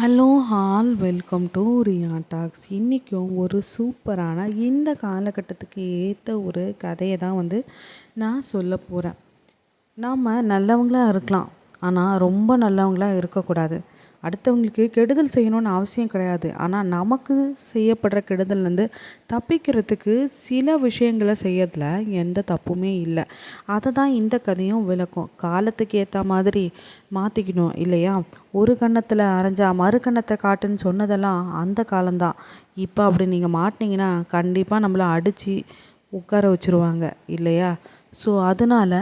Hello all welcome to Riya talks. இன்றைக்கும் ஒரு சூப்பரான இந்த காலகட்டத்துக்கு ஏற்ற ஒரு கதையை தான் வந்து நான் சொல்ல போகிறேன் நாம் நல்லவங்களாக இருக்கலாம். ஆனால் ரொம்ப நல்லவங்களாக இருக்கக்கூடாது. அடுத்தவங்களுக்கு கெடுதல் செய்யணும்னு அவசியம் கிடையாது. ஆனால் நமக்கு செய்யப்படுற கெடுதல்லேருந்து தப்பிக்கிறதுக்கு சில விஷயங்களை செய்யறதுல எந்த தப்புமே இல்லை. அதை தான் இந்த கதையும் விளக்கும். காலத்துக்கு ஏற்ற மாதிரி மாற்றிக்கணும் இல்லையா? ஒரு கன்னத்தில் அரைஞ்சா மறு கன்னத்தை காட்டுன்னு சொன்னதெல்லாம் அந்த காலம்தான். இப்போ அப்படி நீங்கள் மாட்டினீங்கன்னா கண்டிப்பாக நம்மளை அடித்து உட்கார வச்சுருவாங்க இல்லையா? ஸோ அதனால்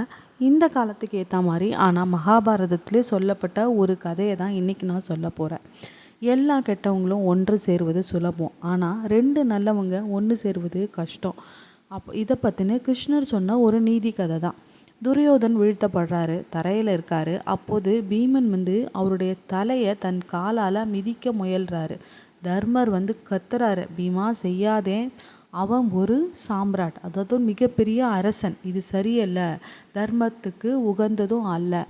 இந்த காலத்துக்கு ஏற்ற மாதிரி ஆனால் மகாபாரதத்திலே சொல்லப்பட்ட ஒரு கதையை தான் இன்றைக்கி நான் சொல்ல போகிறேன் எல்லா கெட்டவங்களும் ஒன்று சேருவது சுலபம். ஆனால் ரெண்டு நல்லவங்க ஒன்று சேருவது கஷ்டம். அப்போ இதை பற்றின கிருஷ்ணர் சொன்ன ஒரு நீதி கதை தான். துரியோதன் வீழ்த்தப்படுறாரு தரையில் இருக்காரு. அப்போது பீமன் வந்து அவருடைய தலையை தன் காலால் மிதிக்க முயல்கிறாரு தர்மர் வந்து கத்துறாரு பீமா செய்யாதே. அவன் ஒரு சாம்ராட். அதாவது மிகப்பெரிய அரசன். இது சரியல்ல. தர்மத்துக்கு உகந்ததும் அல்ல.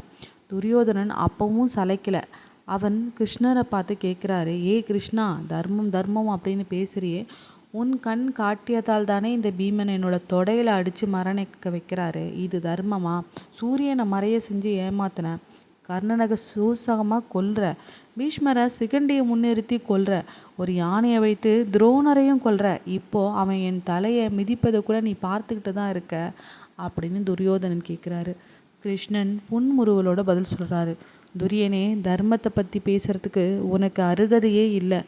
துரியோதனன் அப்பவும் சலைக்கலை அவன் கிருஷ்ணரை பார்த்து கேட்குறாரு ஏ கிருஷ்ணா தர்மம் தர்மம் அப்படின்னு பேசுறியே. உன் கண் காட்டியதால் தானே இந்த பீமன் என்னோட தொடையில் அடித்து மரணிக்க வைக்கிறாரு. இது தர்மமா? சூரியனை மறைய செஞ்சு ஏமாத்தினேன் கர்ணனக சூசகமாக கொல்ற. பீஷ்மரை சிகண்டியை முன்னிறுத்தி கொல்ற. ஒரு யானையை வைத்து துரோணரையும் கொல்ற. இப்போ அவன் என் தலையை மிதிப்பதை கூட நீ பார்த்துக்கிட்டு தான் இருக்க அப்படின்னு துரியோதனன் கேட்குறாரு. கிருஷ்ணன் புன்முறுவலோட பதில் சொல்கிறாரு துரியனே தர்மத்தை பற்றி பேசுகிறதுக்கு உனக்கு அருகதையே இல்லை.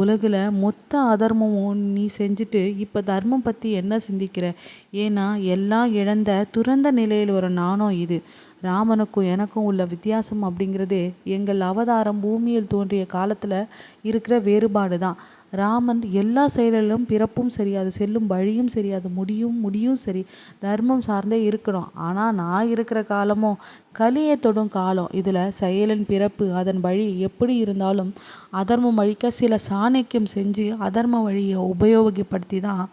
உலகில் மொத்த அதர்மமும் நீ செஞ்சுட்டு இப்போ தர்மம் பற்றி என்ன சிந்திக்கிற? ஏன்னா எல்லாம் இழந்த துறந்த நிலையில் ஒரு நாணம் இது. ராமனுக்கும் எனக்கும் உள்ள வித்தியாசம் அப்படிங்கிறது எங்கள் அவதாரம் பூமியில் தோன்றிய காலத்தில் இருக்கிற வேறுபாடு தான் ராமன் எல்லா செயலிலும் பிறப்பும் சரி அது செல்லும் வழியும் சரி அது முடியும் முடியும் சரி தர்மம் சார்ந்தே இருக்கணும். ஆனால் நான் இருக்கிற காலமும் கலியை தொடும் காலம் இதில் செயலின் பிறப்பு அதன் வழி எப்படி இருந்தாலும் அதர்மம் அழிக்க சில சாணக்கியம் செஞ்சு அதர்ம வழியை உபயோகப்படுத்தி தான்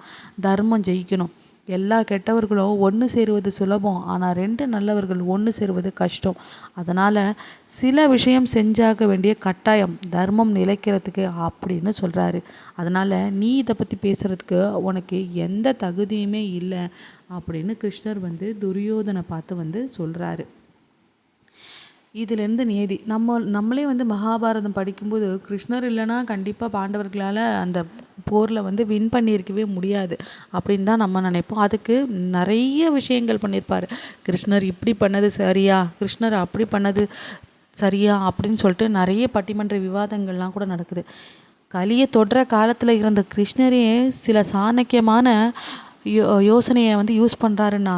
தர்மம் ஜெயிக்கணும். எல்லா கெட்டவர்களும் ஒன்று சேருவது சுலபம் ஆனால் ரெண்டு நல்லவர்கள் ஒன்று சேருவது கஷ்டம். அதனால் சில விஷயம் செஞ்சாக வேண்டிய கட்டாயம் தர்மம் நிலைக்கிறதுக்கு அப்படின்னு சொல்கிறாரு அதனால் நீ இதை பற்றி பேசுகிறதுக்கு உனக்கு எந்த தகுதியுமே இல்லை அப்படின்னு கிருஷ்ணர் வந்து துரியோதனை பார்த்து வந்து சொல்கிறாரு இதுலேருந்து நியதி நம்ம நம்மளே வந்து மகாபாரதம் படிக்கும்போது கிருஷ்ணர் இல்லைன்னா கண்டிப்பாக பாண்டவர்களால் அந்த போரில் வந்து வின் பண்ணியிருக்கவே முடியாது அப்படின்னு தான் நம்ம நினைப்போம். அதுக்கு நிறைய விஷயங்கள் பண்ணியிருப்பார். கிருஷ்ணர் இப்படி பண்ணது சரியா? கிருஷ்ணர் அப்படி பண்ணது சரியா? அப்படின்னு சொல்லிட்டு நிறைய பட்டிமன்ற விவாதங்கள்லாம் கூட நடக்குது. கலியை தொடுற காலத்தில் இருந்த கிருஷ்ணரே சில சாணக்கியமான யோ யோசனையை வந்து யூஸ் பண்ணுறாருன்னா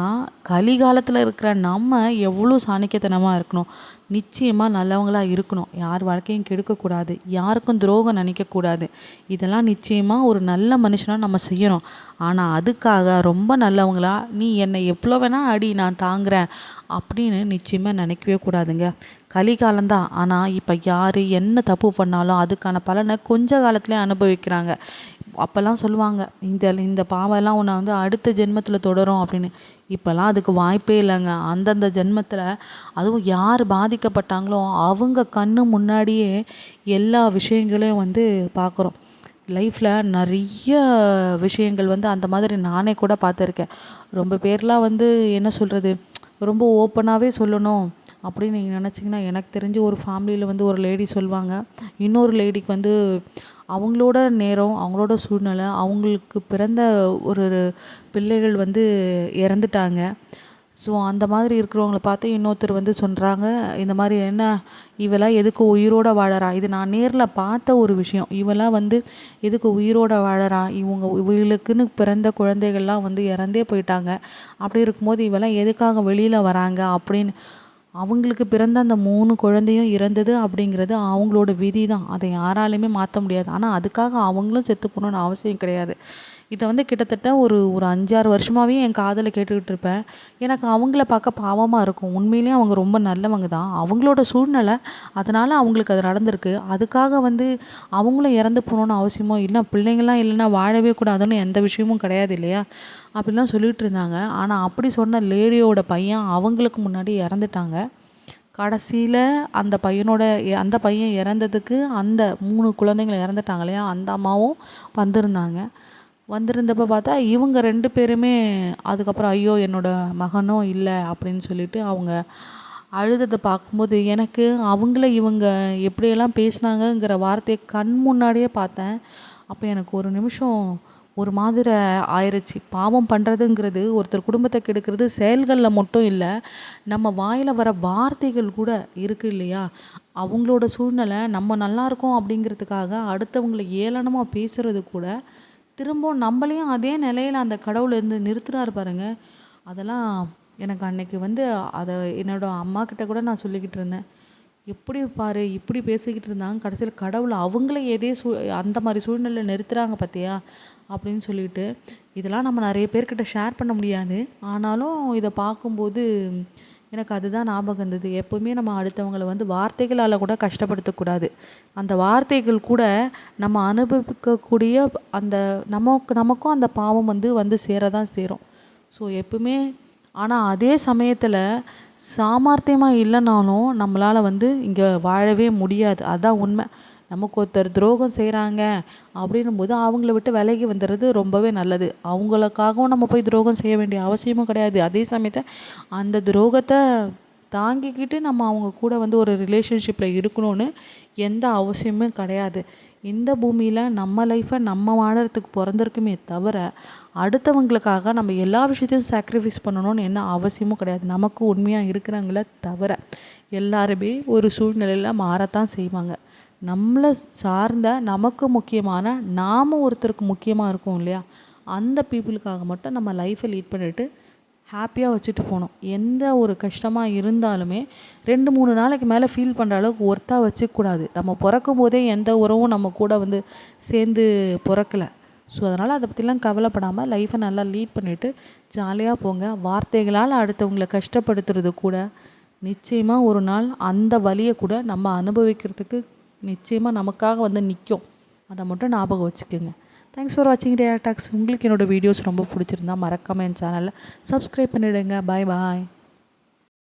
கலிகாலத்தில் இருக்கிற நம்ம எவ்வளோ சாணக்கியத்தனமாக இருக்கணும்? நிச்சயமாக நல்லவங்களாக இருக்கணும். யார் வாழ்க்கையும் கெடுக்கக்கூடாது. யாருக்கும் துரோகம் நினைக்கக்கூடாது. இதெல்லாம் நிச்சயமாக ஒரு நல்ல மனுஷனாக நம்ம செய்யணும். ஆனால் அதுக்காக ரொம்ப நல்லவங்களா நீ என்னை எவ்வளோ வேணால் அடி நான் தாங்குறேன் அப்படின்னு நிச்சயமாக நினைக்கவே கூடாதுங்க. கலிகாலம்தான். ஆனால் இப்போ யார் என்ன தப்பு பண்ணாலும் அதுக்கான பலனை கொஞ்ச காலத்துலேயே அனுபவிக்கிறாங்க. அப்போல்லாம் சொல்லுவாங்க இந்த இந்த பாவம்லாம் உன்னை வந்து அடுத்த ஜென்மத்தில் தொடரும் அப்படின்னு. இப்போல்லாம் அதுக்கு வாய்ப்பே இல்லைங்க. அந்தந்த ஜென்மத்தில் அதுவும் யார் பாதி பாதிக்கப்பட்டாங்களோ அவங்க கண்ணு முன்னாடியே எல்லா விஷயங்களையும் வந்து பார்க்குறோம். லைஃப்பில் நிறைய விஷயங்கள் வந்து அந்த மாதிரி நானே கூட பார்த்துருக்கேன். ரொம்ப பேர்லாம் வந்து என்ன சொல்கிறது ரொம்ப ஓப்பனாகவே சொல்லணும் அப்படின்னு நீங்கள் நினச்சிங்கன்னா எனக்கு தெரிஞ்சு ஒரு ஃபேமிலியில் வந்து ஒரு லேடி சொல்லுவாங்க. இன்னொரு லேடிக்கு வந்து அவங்களோட நேரம் அவங்களோட சூழ்நிலை அவங்களுக்கு பிறந்த ஒரு பிள்ளைகள் வந்து இறந்துட்டாங்க. ஸோ அந்த மாதிரி இருக்கிறவங்கள பார்த்து இன்னொருத்தர் வந்து சொல்கிறாங்க இந்த மாதிரி என்ன இவெல்லாம் எதுக்கு உயிரோட வாழறா? இது நான் நேரில் பார்த்த ஒரு விஷயம். இவெல்லாம் வந்து எதுக்கு உயிரோட வாழறா? இவங்க இவங்களுக்குன்னு பிறந்த குழந்தைகள்லாம் வந்து இறந்தே போயிட்டாங்க. அப்படி இருக்கும்போது இவெல்லாம் எதுக்காக வெளியில் வராங்க? அப்படின்னு அவங்களுக்கு பிறந்த அந்த மூணு குழந்தையும் இறந்தது அப்படிங்கிறது அவங்களோட விதி தான் அதை யாராலையுமே மாற்ற முடியாது. ஆனால் அதுக்காக அவங்களும் செத்து போகணுன்னு அவசியம் கிடையாது. இதை வந்து கிட்டத்தட்ட ஒரு ஒரு அஞ்சாறு வருஷமாகவே என் காதில் கேட்டுக்கிட்டு இருப்பேன் எனக்கு அவங்கள பார்க்க பாவமாக இருக்கும். உண்மையிலேயே அவங்க ரொம்ப நல்லவங்க தான். அவங்களோட சூழ்நிலை அதனால் அவங்களுக்கு அது நடந்திருக்கு. அதுக்காக வந்து அவங்களும் இறந்து போகணுன்னு அவசியமோ இல்லை பிள்ளைங்களாம் இல்லைன்னா வாழவே கூடாதுன்னு எந்த விஷயமும் கிடையாது இல்லையா? அப்படிலாம் சொல்லிகிட்டு இருந்தாங்க ஆனால் அப்படி சொன்ன லேடியோட பையன் அவங்களுக்கு முன்னாடி இறந்துட்டாங்க. கடைசியில் அந்த பையனோட அந்த பையன் இறந்ததுக்கு அந்த மூணு குழந்தைங்களை இறந்துட்டாங்க இல்லையா? அந்த அம்மாவும் வந்திருந்தாங்க. வந்திருந்தப்போ பார்த்தா இவங்க ரெண்டு பேருமே அதுக்கப்புறம் ஐயோ என்னோடய மகனும் இல்லை அப்படின்னு சொல்லிட்டு அவங்க அழுததை பார்க்கும்போது எனக்கு அவங்கள இவங்க எப்படியெல்லாம் பேசினாங்கங்கிற வார்த்தையை கண் முன்னாடியே பார்த்தேன். அப்போ எனக்கு ஒரு நிமிஷம் ஒரு மாதிரி ஆயிடுச்சு. பாவம் பண்ணுறதுங்கிறது ஒருத்தர் குடும்பத்தை கெடுக்கிறது செயல்களில் மட்டும் இல்லை நம்ம வாயில் வர வார்த்தைகள் கூட இருக்குது இல்லையா? அவங்களோட சூழ்நிலை நம்ம நல்லா இருக்கோம் அப்படிங்கிறதுக்காக அடுத்தவங்களை ஏளனமாக பேசுகிறது கூட திரும்பவும் நம்மளையும் அதே நிலையில் அந்த கடவுள் இருந்து நிறுத்துறாரு பாருங்க. அதெல்லாம் எனக்கு அன்னைக்கு வந்து அதை என்னோடய அம்மாக்கிட்ட கூட நான் சொல்லிக்கிட்டு இருந்தேன். எப்படி பாரு இப்படி பேசிக்கிட்டு இருந்தாங்க. கடைசியில் கடவுள் அவங்களே எதே சூ அந்த மாதிரி சூழ்நிலையில் நிறுத்துகிறாங்க பார்த்தியா அப்படின்னு சொல்லிட்டு இதெல்லாம் நம்ம நிறைய பேர்கிட்ட ஷேர் பண்ண முடியாது. ஆனாலும் இதை பார்க்கும்போது எனக்கு அதுதான் ஞாபகம் இருந்தது எப்போவுமே நம்ம அடுத்தவங்களை வந்து வார்த்தைகளால் கூட கஷ்டப்படுத்தக்கூடாது. அந்த வார்த்தைகள் கூட நம்ம அனுபவிக்கக்கூடிய அந்த நமக்கு நமக்கும் அந்த பாவம் வந்து வந்து சேர தான் சேரும். ஸோ எப்பவுமே ஆனால் அதே சமயத்தில் சாமர்த்தியமாக இல்லைனாலும் நம்மளால் வந்து இங்கே வாழவே முடியாது. அதுதான் உண்மை. நமக்கு ஒருத்தர் துரோகம் செய்கிறாங்க அப்படின்னும் போது அவங்கள விட்டு விலகி வந்துடுறது ரொம்பவே நல்லது. அவங்களுக்காகவும் நம்ம போய் துரோகம் செய்ய வேண்டிய அவசியமும் கிடையாது. அதே சமயத்தை அந்த துரோகத்தை தாங்கிக்கிட்டு நம்ம அவங்க கூட வந்து ஒரு ரிலேஷன்ஷிப்பில் இருக்கணும்னு எந்த அவசியமும் கிடையாது. இந்த பூமியில் நம்ம லைஃப்பை நம்ம வாழறதுக்கு பிறந்திருக்குமே தவிர அடுத்தவங்களுக்காக நம்ம எல்லா விஷயத்தையும் சாக்ரிஃபைஸ் பண்ணணும்னு என்ன அவசியமும் கிடையாது. நமக்கு உண்மையாக இருக்கிறவங்கள தவிர எல்லாருமே ஒரு சூழ்நிலையில் மாறத்தான் செய்வாங்க. நம்மளை சார்ந்த நமக்கு முக்கியமான நாம் ஒருத்தருக்கு முக்கியமாக இருக்கோம் இல்லையா? அந்த பீப்புளுக்காக மட்டும் நம்ம லைஃப்பை லீட் பண்ணிவிட்டு ஹாப்பியாக வச்சுட்டு போகணும். எந்த ஒரு கஷ்டமாக இருந்தாலுமே ரெண்டு மூணு நாளைக்கு மேலே ஃபீல் பண்ணுற அளவுக்கு ஒர்த்தாக வச்சுக்கூடாது நம்ம பிறக்கும் போதே எந்த உறவும் நம்ம கூட வந்து சேர்ந்து பிறக்கலை. ஸோ அதனால் அதை பற்றிலாம் கவலைப்படாமல் லைஃப்பை நல்லா லீட் பண்ணிவிட்டு ஜாலியாக போங்க. வார்த்தைகளால் அடுத்தவங்களை கஷ்டப்படுத்துறது கூட நிச்சயமாக ஒரு நாள் அந்த வழியை கூட நம்ம அனுபவிக்கிறதுக்கு நிச்சயமாக நமக்காக வந்து நிற்கும் அதை மட்டும் ஞாபகம் வச்சுக்கோங்க. தேங்க்ஸ் ஃபார் வாட்சிங் ரேட்டாக்ஸ் உங்களுக்கு என்னோடய வீடியோஸ் ரொம்ப பிடிச்சிருந்தா மறக்காமல் என் சேனலில் சப்ஸ்கிரைப் பண்ணிவிடுங்க பாய் பாய்